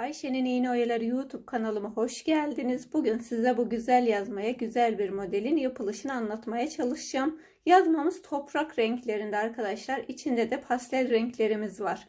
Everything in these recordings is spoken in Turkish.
Ayşe'nin İğne Oyaları YouTube kanalıma hoş geldiniz. Bugün size bu güzel yazmaya, güzel bir modelin yapılışını anlatmaya çalışacağım. Yazmamız toprak renklerinde arkadaşlar. İçinde de pastel renklerimiz var.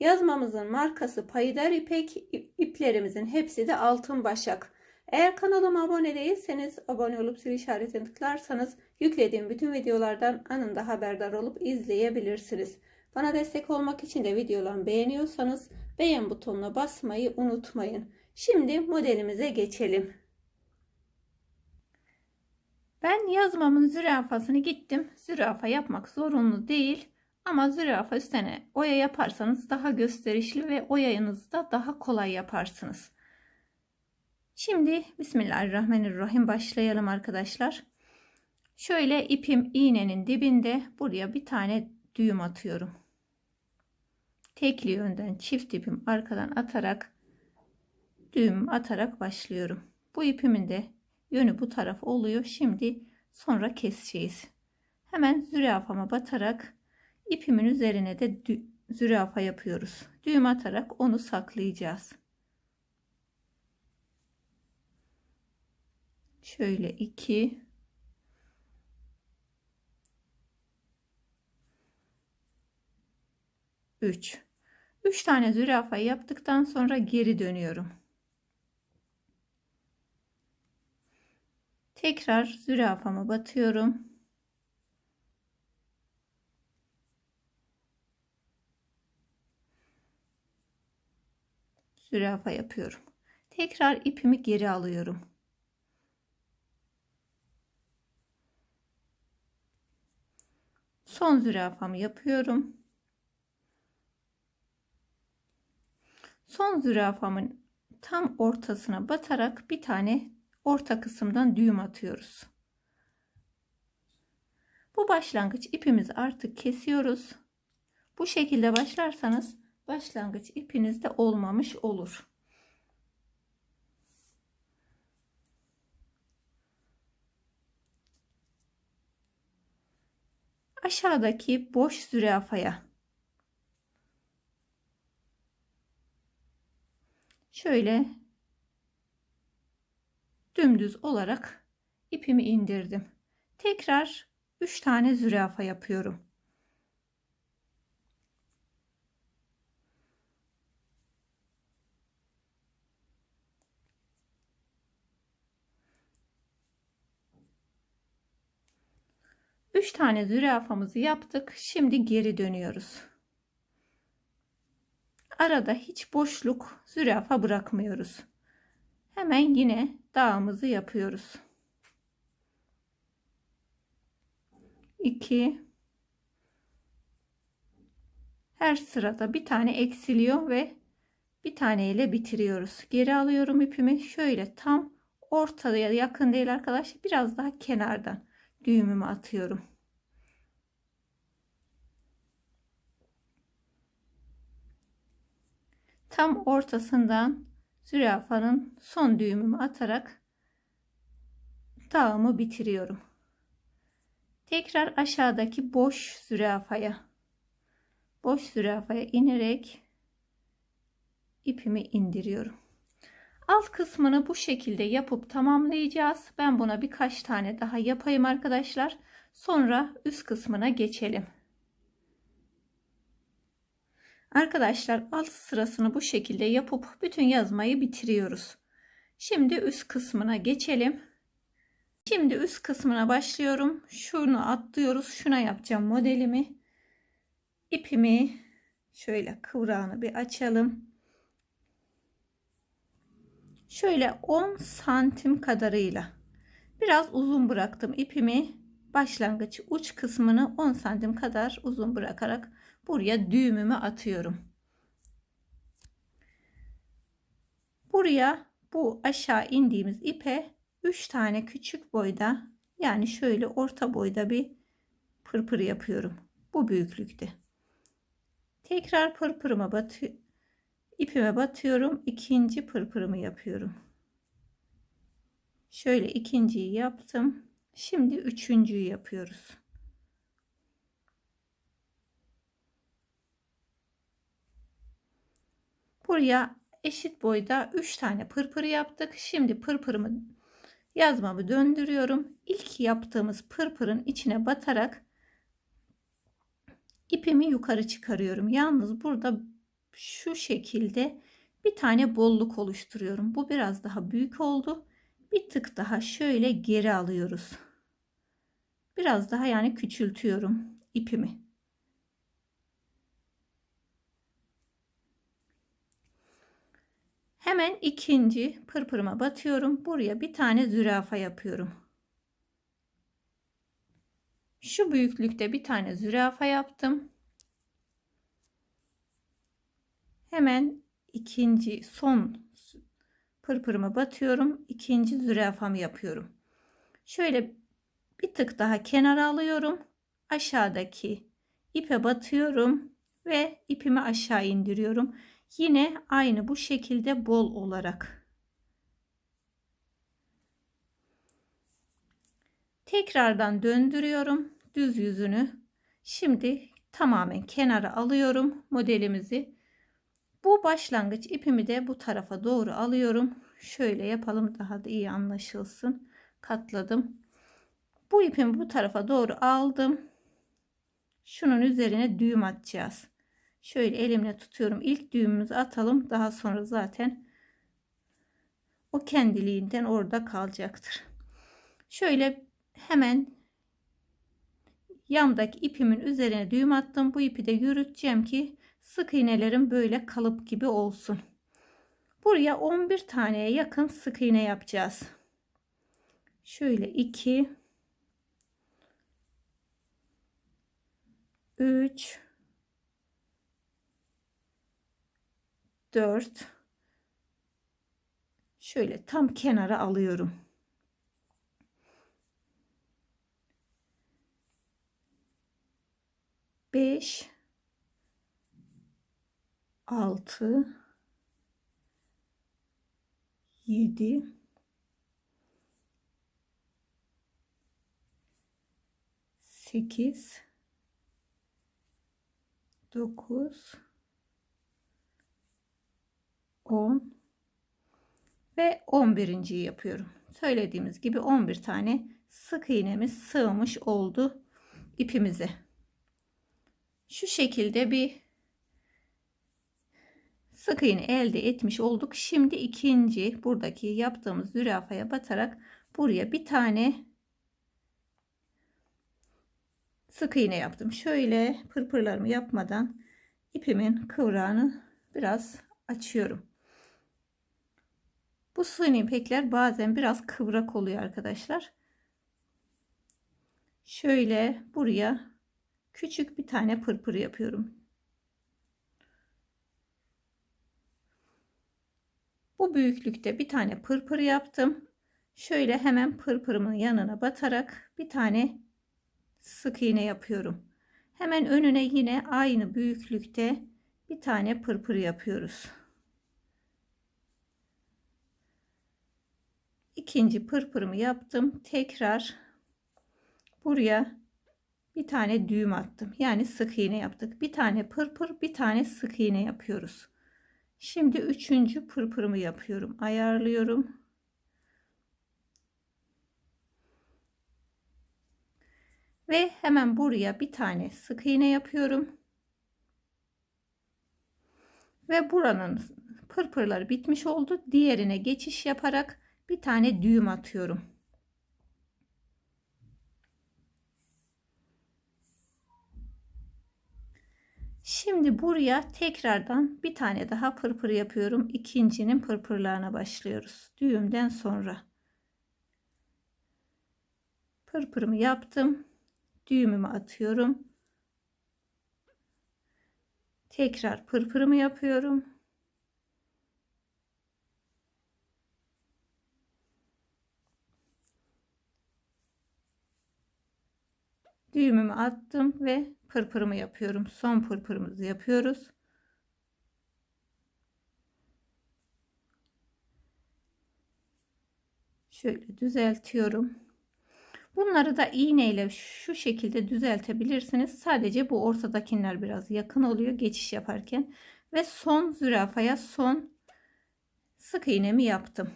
Yazmamızın markası Payidar İpek, iplerimizin hepsi de altın başak. Eğer kanalıma abone değilseniz abone olup zil işaretini tıklarsanız yüklediğim bütün videolardan anında haberdar olup izleyebilirsiniz. Bana destek olmak için de videolarımı beğeniyorsanız beğen butonuna basmayı unutmayın. Şimdi modelimize geçelim. Ben yazmamın zürafasını gittim. Zürafa yapmak zorunlu değil. Ama zürafa üstüne oya yaparsanız daha gösterişli ve oyanızı da daha kolay yaparsınız. Şimdi Bismillahirrahmanirrahim başlayalım arkadaşlar. Şöyle ipim iğnenin dibinde buraya bir tane düğüm atıyorum. Tekli yönden çift ipim arkadan atarak düğüm atarak başlıyorum. Bu ipimin de yönü bu taraf oluyor. Şimdi sonra keseceğiz. Hemen zürafama batarak ipimin üzerine de zürafa yapıyoruz. Düğüm atarak onu saklayacağız. Şöyle iki 3. 3 tane zürafa yaptıktan sonra geri dönüyorum. Tekrar zürafama batıyorum. Zürafa yapıyorum. Tekrar ipimi geri alıyorum. Son zürafamı yapıyorum. Son zürafamın tam ortasına batarak bir tane orta kısımdan düğüm atıyoruz. Bu başlangıç ipimizi artık kesiyoruz. Bu şekilde başlarsanız başlangıç ipiniz de olmamış olur. Aşağıdaki boş zürafaya şöyle dümdüz olarak ipimi indirdim. Tekrar 3 tane zürafa yapıyorum. Üç tane zürafamızı yaptık. Şimdi geri dönüyoruz. Arada hiç boşluk zürafa bırakmıyoruz. Hemen yine dağımızı yapıyoruz. 2 Her sırada bir tane eksiliyor ve bir tane ile bitiriyoruz. Geri alıyorum ipimi. Şöyle tam ortaya yakın değil arkadaşlar. Biraz daha kenardan düğümümü atıyorum. Tam ortasından zürafanın son düğümümü atarak dağımı bitiriyorum. Tekrar aşağıdaki boş zürafaya boş zürafaya inerek ipimi indiriyorum. Alt kısmını bu şekilde yapıp tamamlayacağız. Ben buna birkaç tane daha yapayım arkadaşlar. Sonra üst kısmına geçelim. Arkadaşlar alt sırasını bu şekilde yapıp bütün yazmayı bitiriyoruz. Şimdi üst kısmına geçelim. Şimdi üst kısmına başlıyorum. Şunu atlıyoruz. Şuna yapacağım modelimi. İpimi şöyle kıvrağını bir açalım. Şöyle 10 santim kadarıyla biraz uzun bıraktım ipimi. Başlangıç uç kısmını 10 santim kadar uzun bırakarak buraya düğümümü atıyorum. Buraya bu aşağı indiğimiz ipe 3 tane küçük boyda yani şöyle orta boyda bir pırpır yapıyorum. Bu büyüklükte. Tekrar pırpırıma batı ipime batıyorum. ikinci pırpırımı yapıyorum. Şöyle ikinciyi yaptım. Şimdi üçüncüyü yapıyoruz. Buraya eşit boyda 3 tane pırpır yaptık. Şimdi pırpırımı yazmamı döndürüyorum. İlk yaptığımız pırpırın içine batarak ipimi yukarı çıkarıyorum. Yalnız burada şu şekilde bir tane bolluk oluşturuyorum. Bu biraz daha büyük oldu. Bir tık daha şöyle geri alıyoruz. Biraz daha yani küçültüyorum ipimi. Hemen ikinci pırpırıma batıyorum. Buraya bir tane zürafa yapıyorum. Şu büyüklükte bir tane zürafa yaptım. Hemen ikinci son pırpırıma batıyorum. İkinci zürafamı yapıyorum. Şöyle bir tık daha kenara alıyorum. Aşağıdaki ipe batıyorum ve ipimi aşağı indiriyorum. Yine aynı bu şekilde bol olarak. Tekrardan döndürüyorum düz yüzünü. Şimdi tamamen kenara alıyorum modelimizi. Bu başlangıç ipimi de bu tarafa doğru alıyorum. Şöyle yapalım daha da iyi anlaşılsın. Katladım. Bu ipimi bu tarafa doğru aldım. Şunun üzerine düğüm atacağız. Şöyle elimle tutuyorum. İlk düğümümüzü atalım. Daha sonra zaten o kendiliğinden orada kalacaktır. Şöyle hemen yandaki ipimin üzerine düğüm attım. Bu ipi de yürüteceğim ki sık iğnelerim böyle kalıp gibi olsun. Buraya 11 taneye yakın sık iğne yapacağız. Şöyle 2 3 4 şöyle tam kenara alıyorum. Beş, altı, yedi, sekiz, dokuz, 10 ve 11. yapıyorum. Söylediğimiz gibi 11 tane sık iğnemiz sığmış oldu ipimize. Şu şekilde bir sık iğne elde etmiş olduk. Şimdi ikinci buradaki yaptığımız zürafaya batarak buraya bir tane sık iğne yaptım. Şöyle pırpırlarımı yapmadan ipimin kıvrağını biraz açıyorum. Bu suni ipekler bazen biraz kıvrak oluyor arkadaşlar. Şöyle buraya küçük bir tane pırpır yapıyorum. Bu büyüklükte bir tane pırpır yaptım. Şöyle hemen pırpırımın yanına batarak bir tane sık iğne yapıyorum. Hemen önüne yine aynı büyüklükte bir tane pırpır yapıyoruz. İkinci pırpırımı yaptım. Tekrar buraya bir tane düğüm attım. Yani sık iğne yaptık. Bir tane pırpır, bir tane sık iğne yapıyoruz. Şimdi üçüncü pırpırımı yapıyorum. Ayarlıyorum. Ve hemen buraya bir tane sık iğne yapıyorum. Ve buranın pırpırları bitmiş oldu. Diğerine geçiş yaparak bir tane düğüm atıyorum. Şimdi buraya tekrardan bir tane daha pırpır yapıyorum. İkincinin pırpırlarına başlıyoruz. Düğümden sonra. Pırpırımı yaptım. Düğümümü atıyorum. Tekrar pırpırımı yapıyorum. Düğümümü attım ve pırpırımı yapıyorum. Son pırpırımızı yapıyoruz. Şöyle düzeltiyorum. Bunları da iğneyle şu şekilde düzeltebilirsiniz. Sadece bu ortadakiler biraz yakın oluyor geçiş yaparken. Ve son zürafaya son sık iğnemi yaptım.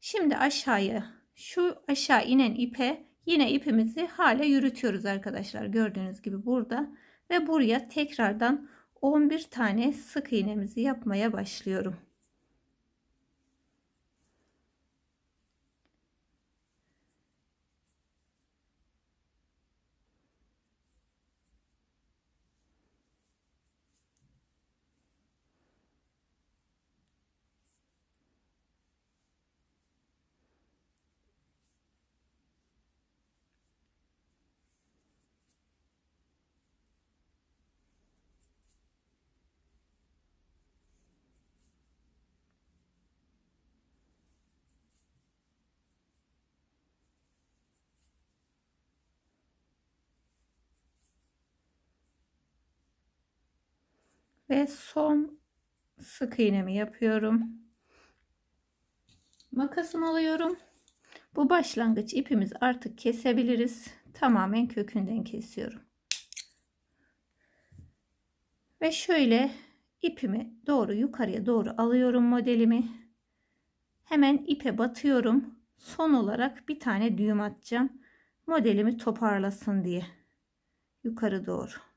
Şimdi aşağıya şu aşağı inen ipe yine ipimizi hala yürütüyoruz arkadaşlar. Gördüğünüz gibi burada ve buraya tekrardan 11 tane sık iğnemizi yapmaya başlıyorum. Ve son sık iğnemi yapıyorum. Makasımı alıyorum. Bu başlangıç ipimizi artık kesebiliriz. Tamamen kökünden kesiyorum. Ve şöyle ipimi doğru yukarıya doğru alıyorum modelimi. Hemen ipe batıyorum. Son olarak bir tane düğüm atacağım. Modelimi toparlasın diye. Yukarı doğru.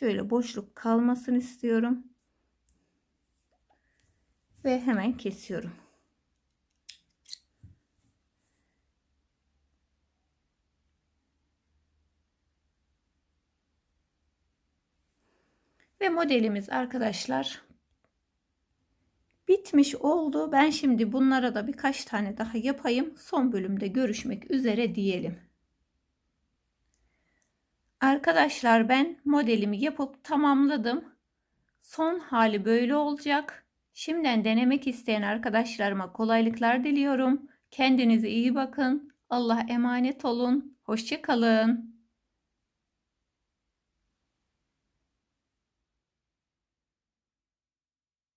Şöyle boşluk kalmasını istiyorum. Ve hemen kesiyorum. Ve modelimiz arkadaşlar bitmiş oldu. Ben şimdi bunlara da birkaç tane daha yapayım. Son bölümde görüşmek üzere diyelim. Arkadaşlar ben modelimi yapıp tamamladım. Son hali böyle olacak. Şimdiden denemek isteyen arkadaşlarıma kolaylıklar diliyorum. Kendinize iyi bakın. Allah'a emanet olun. Hoşçakalın.